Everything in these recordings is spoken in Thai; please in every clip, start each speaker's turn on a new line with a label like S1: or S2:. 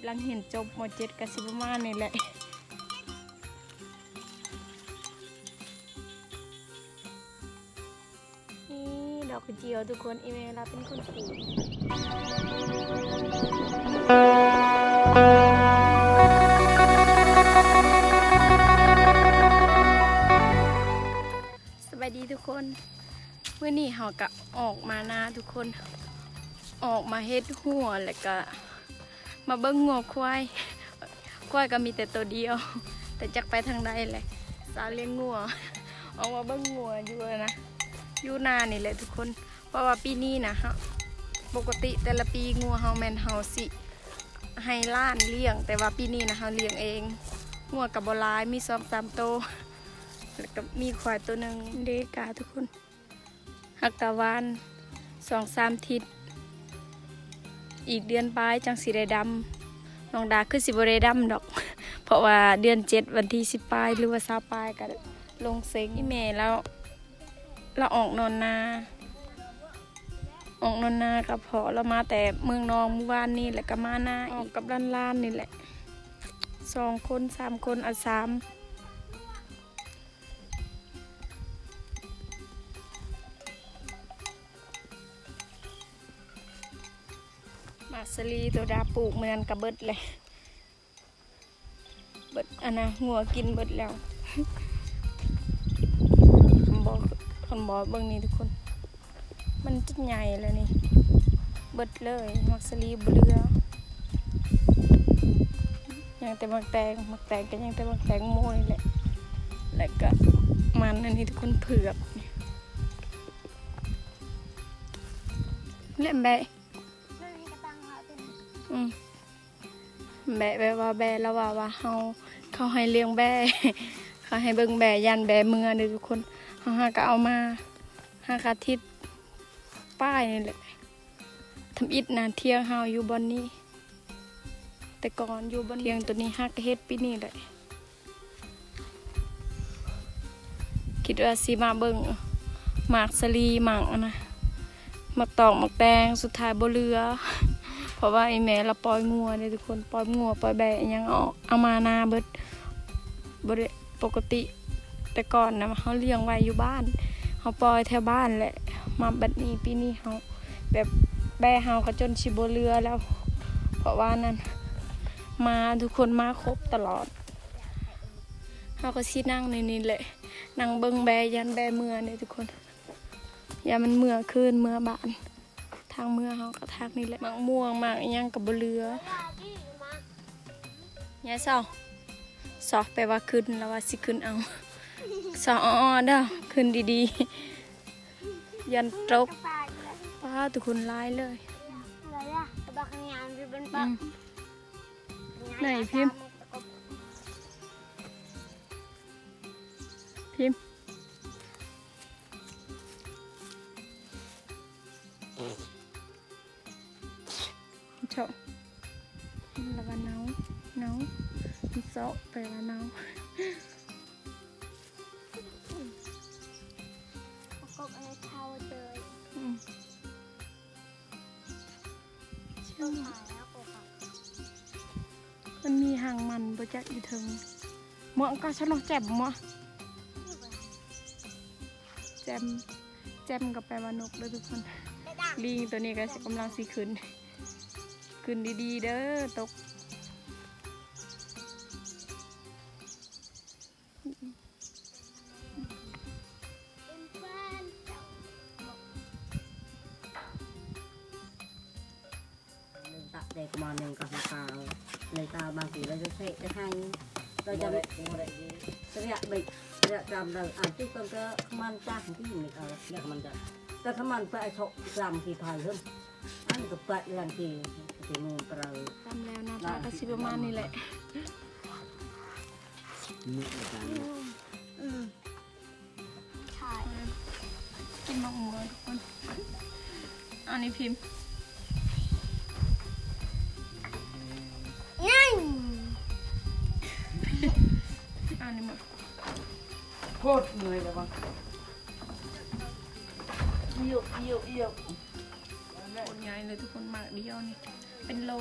S1: ปลังเห็นจบหมดเจ็ดกับสิบประมาณนี่แหละนี่ดอกกระเจียวทุกคนอีเมลเราเป็นคนปลูกสบายดีทุกคนเมื่อนี้เราก็ออกมานาทุกคน ออกมาเฮ็ดหัวแล้วก็ มาเบิ้งงัวควายควายก็มีแต่ตัวเดียว แต่จักไปทางใดเลยสาวเลี้ยงงัวออกมาเบิ้งงัวอยู่นะอยู่นานี่แหละทุกคน เพราะว่าปีนี้นะฮะปกติแต่ละปีงัวเฮาแมนเฮาสิให้ล้านเลี้ยง แต่ว่าปีนี้นะเฮาเลี้ยงเองงัวกับบลายมีสองสามโตแล้วก็มีควายตัวหนึ่งเดกาทุกคนหักตะวันสองสามทิศ อีกเดือนปลายจังสีได้ดำน้องดาคือสิบได้ดำดอก เพราะว่าเดือนเจ็ดวันที่สิบปลายหรือว่าสาปลายก็ลงเซ็งนี่แม่แล้วเราออกนอนนา ออกนอนนากับพอเรามาแต่เมืองนองเมื่อวานนี่แหละก็มาหน้าออกกับล้านล้านๆนี่แหละสองคนสามคนเอาสาม สลีตัวดาปลูกเหมือนกับเบิดเลย เบิดอันนะหัวกินเบิดแล้วคำบอกคำบอกเบิ่งนี่ทุกคน มันจะใหญ่แล้วนี่ เบิดเลยมักสลีบเรือยังแต่มักแตงมักแตงก็ยังแต่มักแตงโมนี่แหละ แล้วก็มันอันนี้ทุกคนเผือกเล่นแบ แบะแบะว่าแบะแล้วว่าว่าเฮาเขาให้เลี้ยงแบะเขาให้เบิ่งแบะยันแบะเมือเด้อทุกคนเฮาหาก็เอามาหากาทิตป้ายนี่แหละทำอิฐนาเที่ยงเฮาอยู่บอนนี้ แต่ก่อนอยู่บนเที่ยงตัวนี้ฮักเฮ็ดปีนี้แหละคิดว่าสิมาเบิ่งหมากสลีหมากอันนะหมากตอกหมากแตงสุดท้ายบ่เหลือ ราะว่าไอ้แม่เราปล่อยงัวเนี่ยทุกคนปล่อยงัวปล่อยแบะยังเอาเอามานาเบิดบ่ได้ปกติแต่ก่อนนะเขาเลี้ยงไว้อยู่บ้านเขาปล่อยแถวบ้านแหละมาบัดนี้ปีนี้เขาแบบแบะเฮาก็จนชิบเรือแล้ว เพราะว่านั้นมาทุกคนมาครบตลอดเขาก็สินั่งในนี้แหละนั่งเบิ้งแบยันแบเมื่อเนี่ยทุกคน อย่ามันเมื่อคืนเมื่อบาน ทางเมื่อเขาก็ทางนี่แหละหมากม่วงหมากอิหยังกับบเรือเนี่ยเศร้าสอบไปว่าขึ้นแล้วว่าสิขึ้นเอาสออเด้อขึ้นดีๆ ยันตกป้าทุกคนร้ายเลยอืมไหนพิมพ์พิ มพ์โชละวันเนาเนาโซะไปละเนาอืมเชื่อมมันมีหางมันประจักอยู่ถึงเหมาะก็ฉันลองแจ่มเหมาะแจ่มแจ่มกับแปลว่านกเด้อทุกคน ลิงตัวนี้ก็สิกำลังสิขึ้น ขึ้นดีๆ เด้อตก
S2: lên tạ để của bọn mình còn phải cào lấy cào bằng tỷ lấy cho xe cho hai rồi cho cái dạng bệnh cái dạng trầm rồi à chứ con cái man cha không cái gì này cào เนี่ยมันจะแต่ถ้ามันไปเฉาะจำ กี่พายขึ้นอันนี้ก็ไปลันกี่กี่มือเรา
S1: ตามแล้วหนะตาก็สิประมาณนี้แหละ
S2: อืม
S1: กินมะม่วงทุกคนอันนี้พิมพ์อันนี้หมด
S2: โคตรเหนื่อยเลยว่ะเยี่ยวเยี่ยวเยี่ยว
S1: โคตรใหญ่เลยทุกคนหมากเดียวนี่ เป็นโล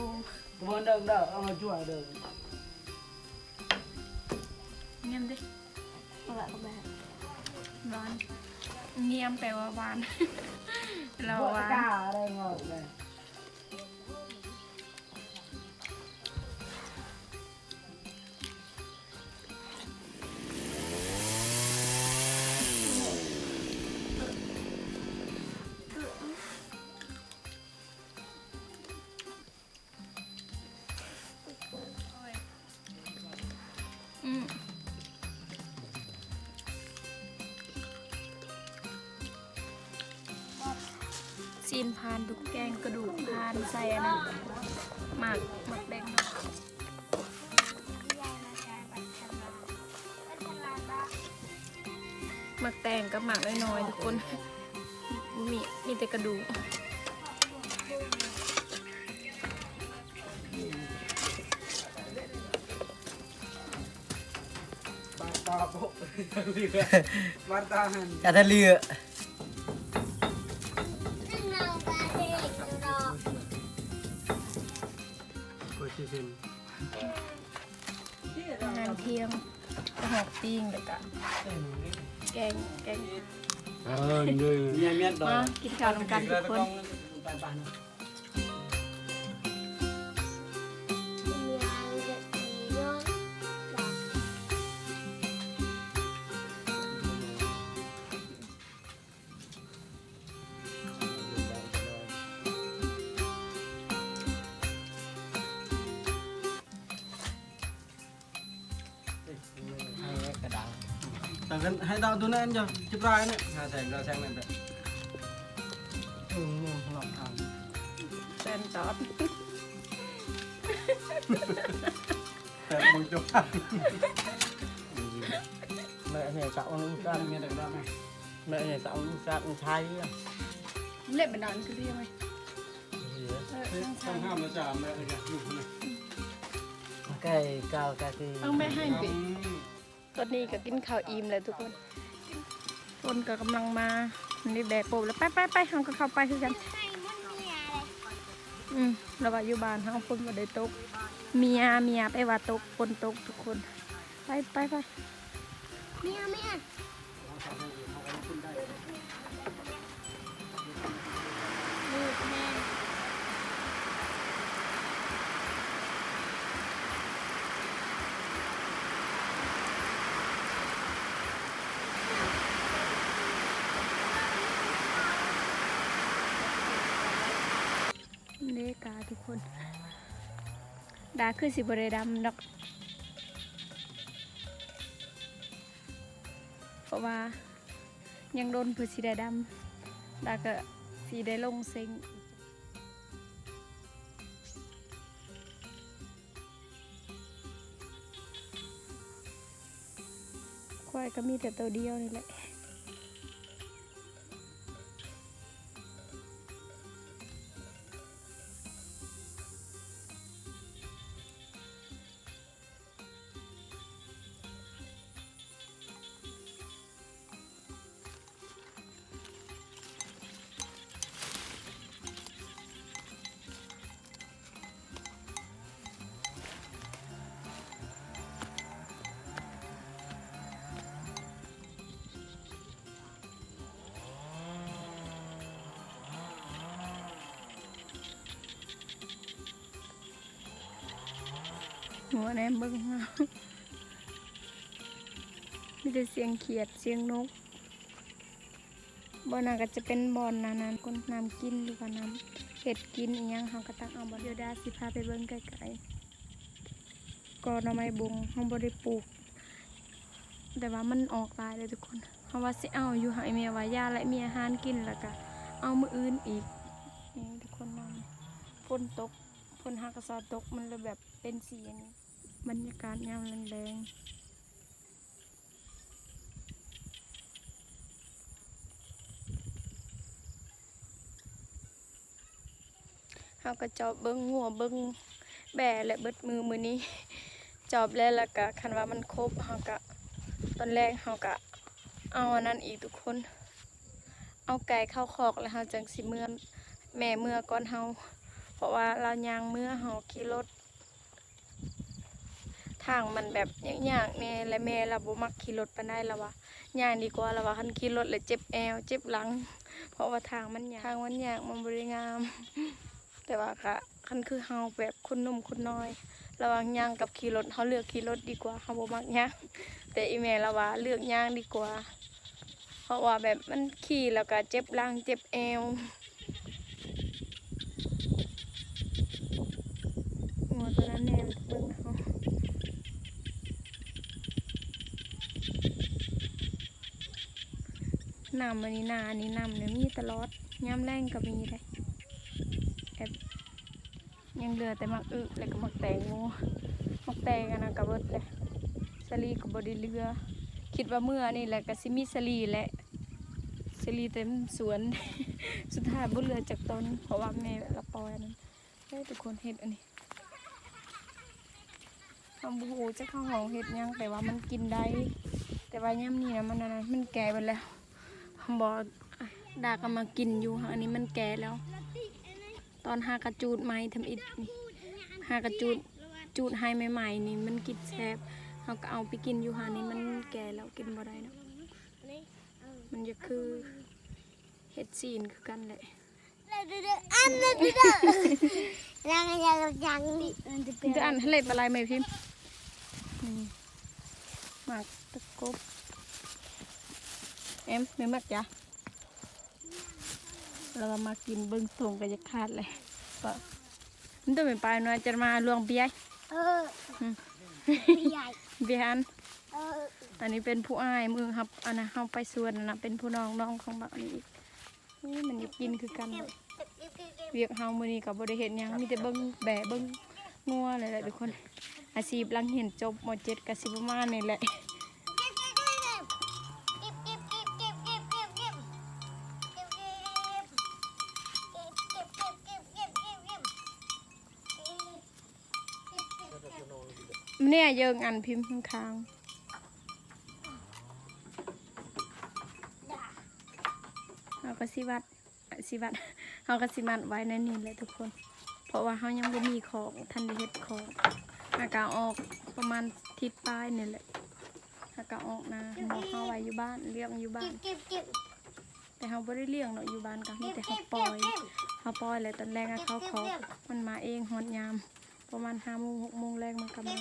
S3: Muốn đừng đỡ, ông mà chùa đừng.
S1: เงียบดิ
S2: เอาละก็แบบ
S1: ร้อนเงียบแปลว่าหวาน เราห
S3: Vợ
S1: วาน
S3: cả ở đây ngồi này.
S1: อืานดุกแกงกระดูกพานใส่อันนั้นหมักหมักแดงเนาะหมักแตงกับหมักน้อยๆทุกคน มีมีแต่กระดูก
S3: Marta po. Martahan.
S4: กาทะเลือ
S1: อาหารเที่ยงกระหอกปิ้งแล้วก็แกงแกง
S3: Ờ, người. Nhà miết
S1: มา
S3: đó.
S1: กินข้าวนำกันทุกคน
S3: Bài bản.
S4: ก
S3: แต่กันให้ดาวตัวนั้นจะจะปลายเนี่ยหาแสงดาวแสงนั่นแหละ
S4: อืมนี่หลอกทาง
S1: แซนจอด
S3: แต่บางจุด
S4: แม่เนี่ยสาวนุ่ง
S3: ก็
S4: สั้น
S3: มีแต่ได้ไหม
S4: แม่เนี่ยสาวนุ่งสั้นใช้
S1: เล็บเป็นดอนคือเรียกไหมเออข้าง
S3: ต้อ
S1: ซ้างย
S3: ห้ามนะจ๊ะแม่เลยนะลูกนี่
S4: ใกล้เก้าใกล้ที่
S1: ต้องไม่ให้ปิด ตอนนี้ก็กินข้าวอิ่มเลยทุกคนคนก็กำลังมาอันนี่แบกโปบแล้วไปไปไปเขาก็เข้าไปคือกันอืมเราว่าอยู่บ้านเขาฝนมาได้ตก เมียเมียไปว่าตกฝนตกทุกคน ไปไปไป
S2: เมียเมีย
S1: กาทุกคน ดาคือสิบริดำดอกเพราะว่ายังโดนเพื่อสีได้ดำดาก็สีได้ลงเซ็งควายก็มีแต่ตัวเดียวนี่แหละ หัวแนมเบิ้งมามีแต่เสียงเขียดเสียงนกบอนนั้นก็จะเป็นบอนนานั้นคนน้ำกินหรือว่าน้ำเห็ดกินอีหยังเขาก็ตักเอาบอนเดียวดาสิพาไปเบิ้งไกลๆก็หน่อไม้บุงเขาบ่ได้ปลูก แต่ว่ามันออกหลายเลยทุกคนเขาว่าสิเอาอยู่ให้เมียว่ายาและมีอาหารกินแล้วก็เอามืออื่นอีกนี่ทุกคนมองฝนตกฝนหักกระซอตกมันเลยแบบเป็นสีนี้ บรรยากาศยามแรงๆเขาก็จอบเบิ้งหัวเบิ้งแบ่และเบิดมือมือนี้ จอบแล้วแล้วก็คันว่ามันครบเขาก็ตอนแรกเขาก็เอาอันนั้นอีกทุกคน เอาไก่เข้าคอกแล้วเขาจังสิเมื่อแม่เมื่อก่อนเขาเพราะว่าเรายางเมื่อเฮาขี่รถ ทางมันแบบยากๆแน่และแม่เราบ่มักขี่รถปานใดแล้วว่าย่างดีกว่าแล้วว่าคันขี่รถแล้วเจ็บแอวเจ็บหลัง เพราะว่าทางมันยากทางมันยากมันบ่ได้งาม แต่ว่าค่ะคันคือเฮาแบบคนนุ่มคนน้อย ระว่างย่างกับขี่รถเฮาเลือกขี่รถดีกว่าเฮาบ่มักย่างแต่อีแม่เราว่าเลือกย่างดีกว่า เพราะว่าแบบมันขี่แล้วก็เจ็บหลังเจ็บแอวงัวตัวนั้นแน่เบิ่งเฮา น้ำมันนี่นาอันนี้น้ำเนี่ยมีตลอดยามแรงก็มีได้แบบยังเหลือแต่มักอึแล้วก็มักแตงโมมักแตงอันนั้นก็เบิดเลยสลีก็บ่ได้เหลือ คิดว่าเมื่อนี่แหละก็สิมีสลีแหละสลีเต็มสวน สุดท้ายบ่เหลือจากต้นเพราะว่าแม่ละปอยนั้นเฮ้ทุกคนเฮ็ดอันนี้ทำบูจะเข้าหองเฮ็ดยังแต่ว่ามันกินได้ แต่ว่าย่ำนี่นะมันนนั้นมันแก่ไปแล้ว บอดาก็มากินอยู่ค่ะอันนี้มันแก่แล้ว ตอนหากระจูดไม้ทำอิดนี่หากระจูดจูดให้ใหม่ๆนี่มันกินแซบเราก็เอาไปกินอยู่หานี่มันแก่แล้วกินบ่ได้นะมันจะคือเห็ดซีนคือกันแหละ
S5: อันนั้นเด้อยังยังยังนจะเป็น
S1: จะอ่านให้เล็บอะไรไหมพิมพ์นี่หมากตะกบ เอ็มไม่มักจ้ะเราก็มากินเบิ้งส่งกันจะขาดเลยก็มันต้องเป็นไปหน่อยจะมาลวงเบียร์
S5: เออใหญ่
S1: เบียร์อัน
S5: เออ
S1: อันนี้เป็นผู้อ้ายมือครับอันนั้นเฮาไปสวนอันนะเป็นผู้น้องน้องของบักอันนี้อีกนี่มันอยากกินคือกันเลยเวียกเฮามื้อนี้ก็บ่ได้เฮ็ดหยังมีแต่เบิ่งแบะเบิ่งงัวเลยแหละทุกคนอาชีพหลังเห็นจบม .7 ก็สิประมาณนี้แหละ เนี่ยเยิงอันพิมพ์ข้างๆเราก็สิวัดสิวัดเราก็สิมัดไว้ในนี้เลยทุกคน เพราะว่าเขายังบ่มีของทันได้เฮ็ดของอากาออกประมาณทิศปลายนี่แหละอากาออกนะบอกเขาไว้อยู่บ้านเลี้ยงอยู่บ้าน แต่เขาบ่ได้เลี้ยงเนาะอยู่บ้านก็มีแต่เขาปล่อยเขาปล่อยแล้วตอนแรกเขาขอมันมาเองฮอดยาม ประมาณห้าโมงหกโมงแรกมันก็มา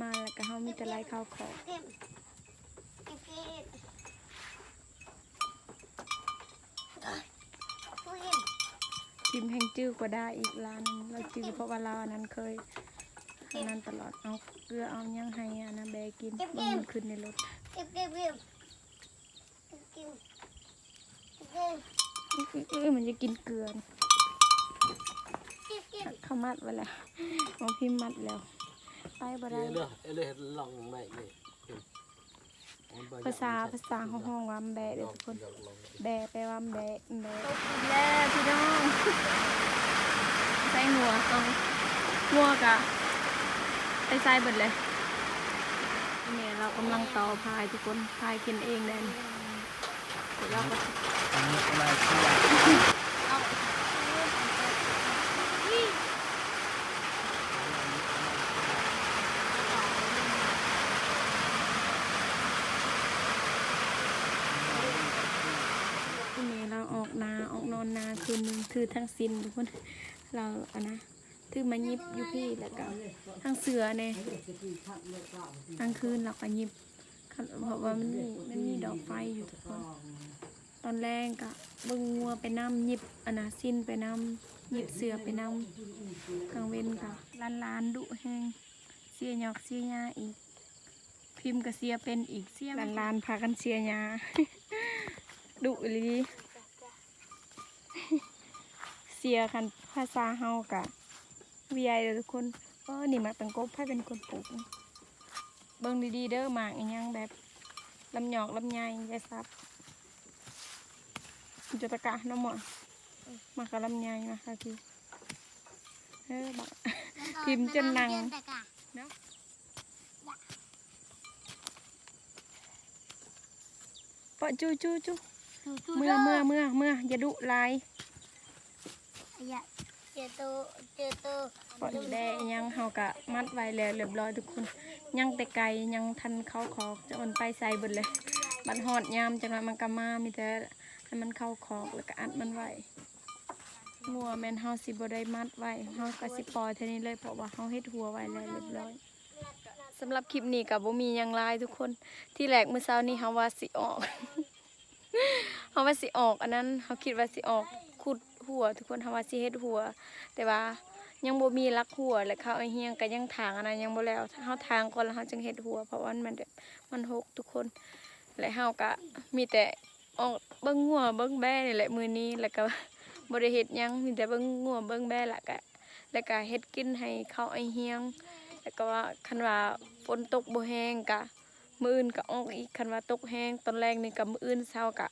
S1: มาแล้วก็เขามีแต่ไล่ข้าวของพิมพ์แห่งจื้อกว่าได้อีกร้านหนึ่งเราจื้อเพราะว่าเราอันนั้นเคยอันนั้นตลอดเอาเกลือเอาหยังให้อันนั้นแบกกินบางมันขึ้นในรถอื้ออื้อมันจะกินเกลือนี่ เขามัดไว้แล้วเอาพิมพ์มัดแล้ว ไปบ่ได้
S3: เลือกเลือกลองใหม่นี่
S1: ภาษาภาษาของห้องวามแบะเด้อทุกคน แบะไปวามแบะแบะตกอีกแล้วพี่น้องใส่หัวเอาหัวกะไปใส่เบิดเลยเนี่ยเรากำลังต่อพายทุกคนพายกินเองเลยเดี๋ยวเราก็
S4: อันนี้อะไรที่อยาก
S1: ทีนี้เราออก นาออกนอนนาคืนหนึงคือทั้งสินทุกคนเราอะนะถือมายิบอยู่พี่แล้วก็ทั้งเสือเนี่ยกลางคืนเราก็ยิบเพราะว่ามันมีมันมีดอกไฟอยู่ทุกคนตอนแรกก็บิ่งงัวไปน้ำยิบอนนาสิ้นไปน้ำยิบเสือไปน้ำกลางเว้นก็ล้านล้านดุแห้งเสียหยอกเสียยาอีก พิมพ์ก็เสียเป็นอีกเสียล้านล้านพากันเสียยาดุอีหลี เสียคันภาษาเฮากะเวียเด้อทุกคนเออนี่มักตังกบให้เป็นคนปลูกเบิ่งดีๆเด้อหมากอีหยังแบบลำหยอกลำไยอยาซับจุตะกะน้ำหมอนมากะลำไยมาค่ะพี่เออบักพิมพ์จนนังปะจูจูจูเมื่อเมื่อเมื่อเมื่ออย่าดุลาย
S5: อย่าจอตัวเจอตัว
S1: ปอดแดงยังเฮากะมัดไว้แล้วเรียบร้อยทุกคน ยังแต่ไก่ยังทันเข้าคอกจะมันไปใส่บิดเลย บันหอดยามจังนั้นมันก็มามีแต่ให้มันเข้าคอกแล้วก็อัดมันไว้งัวแม่นเฮาสิบ่ได้มัดไว้เฮาก็สิปล่อยเท่านี้เลยเพราะว่าเฮาเฮ็ดหัวไว้แล้วเรียบร้อยสำหรับคลิปนี้ก็บ่มียังลายทุกคนที่แรกเมื้อเช้านี้เฮาว่าสิออกเฮาว่าสิออก อันนั้นเฮาคิดว่าสิออกขุด หัว ทุกคนเฮาว่าสิเฮ็ดหัว แต่ว่ายังบ่มีรักหัวและเขาไอเฮียงก็ยังถางอันนั้นยังบ่แล้วเฮาทางก่อนแล้วเฮาจึงเฮ็ดหัว เพราะว่ามันแบบมันหกทุกคน และเฮาก็มีแต่ออกเบิ่งงัวเบิ่งแบ่นี่แหละมื้อนี้แล้วก็บ่ได้เฮ็ดหยังมีแต่เบิ่งงัวเบิ่งแบ่ละก็แล้วก็เฮ็ดกินให้เขาไอเฮียง แล้วก็ว่าคันว่าฝนตกบ่แห้งก็มื้ออื่นก็ออกอีกคันว่าตกแห้งตอนแรกนี่ก็มื้ออื่นเช้าก็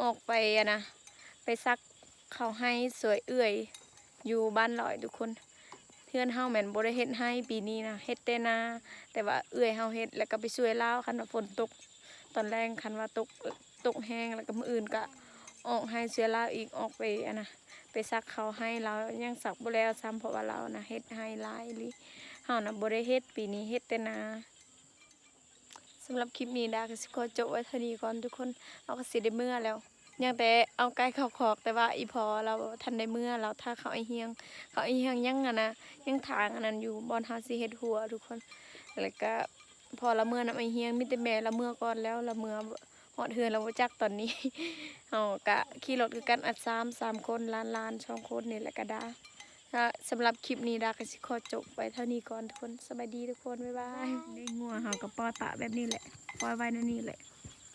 S1: ออกไปอะนะไปซัก เขาให้สวยเอื่อยอยู่บ้านลอยทุกคน เพื่อนเฮาแม่นบ่ได้เฮ็ดให้ปีนี้นะเฮ็ดแต่นาแต่ว่าเอื้อยเฮาเฮ็ดแล้วก็ไปช่วยลาวคันว่าฝนตก ตอนแรกคันว่าตกตกแห้งแล้วก็มื้ออื่นก็ออกให้เสื้อลาวอีกออกไปอะนะไปซักเขาให้เรายังซักบ่แล้วซ้ำเพราะว่าเรานะเฮ็ดให้หลายลิเฮานะบ่ได้เฮ็ดปีนี้เฮ็ดแต่นาสำหรับคลิปนี้ดาก็สิขอจบไว้เท่านี้ก่อนทุกคนเราก็สิได้เมื่อแล้ว ยังแต่เอาไก่เขาคอกแต่ว่าอีพอเราทันได้เมื่อเราถ้าเขาไอเฮียง เขาไอเฮียงยังอะนะยังทางอันนั้นอยู่บอนเฮาสิเฮ็ดหัวทุกคนแล้วก็พอละเมื่อนำไอเฮียงมีแต่แม่ละเมื่อก่อนแล้วละเมื่อหอดเฮือนเราจักตอนนี้เฮากะขี่รถคือกันอัดซ้ำสามคนล้านล้านสองคนนี่แหละก็ได้ถ้าสำหรับคลิปนี้ดากสิขอจบไว้เท่านี้ก่อนทุกคนสบายดีทุกคนบ๊ายบายได้งัวเฮากับป้อตะแบบนี้แหละปล่อยไว้ในนี่แหละ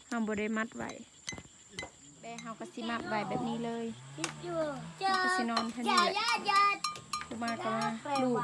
S1: เฮาบ่ได้มัดไว้ เฮาก็สิมัดไว้แบบนี้เลย
S5: เจอเจ
S1: เฮา
S5: อ
S1: ก็สินอนเท่า
S5: เจ
S1: นี้
S5: อ
S1: แหละ
S5: เจอ
S1: กูมาก็มาลูก